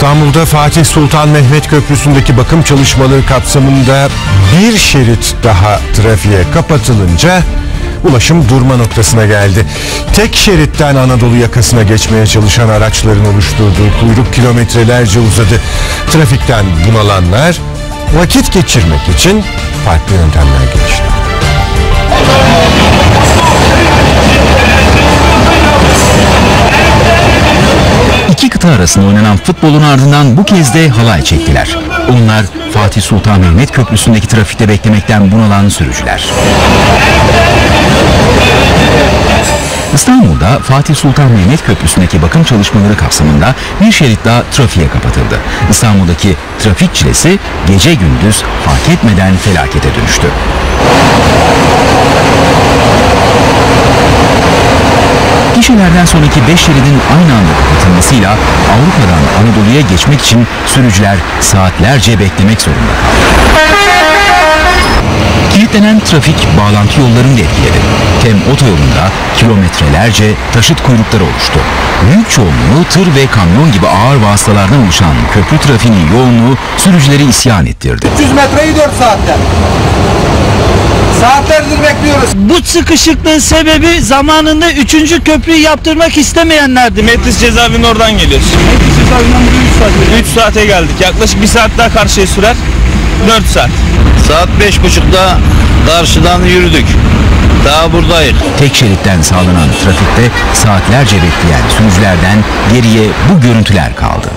İstanbul'da Fatih Sultan Mehmet Köprüsü'ndeki bakım çalışmaları kapsamında bir şerit daha trafiğe kapatılınca ulaşım durma noktasına geldi. Tek şeritten Anadolu yakasına geçmeye çalışan araçların oluşturduğu kuyruk kilometrelerce uzadı. Trafikten bunalanlar vakit geçirmek için farklı yöntemler geliştirdi. Kıta arasında oynanan futbolun ardından bu kez de halay çektiler. Onlar Fatih Sultan Mehmet Köprüsü'ndeki trafikte beklemekten bunalan sürücüler. İstanbul'da Fatih Sultan Mehmet Köprüsü'ndeki bakım çalışmaları kapsamında bir şerit daha trafiğe kapatıldı. İstanbul'daki trafik çilesi gece gündüz fark etmeden felakete dönüştü. Gişelerden sonraki 5 şeridin aynı anda kapatılmasıyla Avrupa'dan Anadolu'ya geçmek için sürücüler saatlerce beklemek zorunda. Kilitlenen trafik bağlantı yollarını da etkiledi. Tem otoyolunda kilometrelerce taşıt kuyrukları oluştu. Büyük çoğunluğu tır ve kamyon gibi ağır vasıtalardan oluşan köprü trafiğinin yoğunluğu sürücüleri isyan ettirdi. 300 metreyi 4 saatte. Saatlerdir bekliyoruz. Bu sıkışıklığın sebebi zamanında 3. köprüyü yaptırmak istemeyenlerdi. Metris cezaevinin oradan geliyoruz. Metris cezaevinden buraya 3 saat. 3 saate geldik. Yaklaşık 1 saat daha karşıya sürer. 4 saat. Saat beş buçukta karşıdan yürüdük. Daha buradayız. Tek şeritten sağlanan trafikte saatlerce bekleyen sürücülerden geriye bu görüntüler kaldı.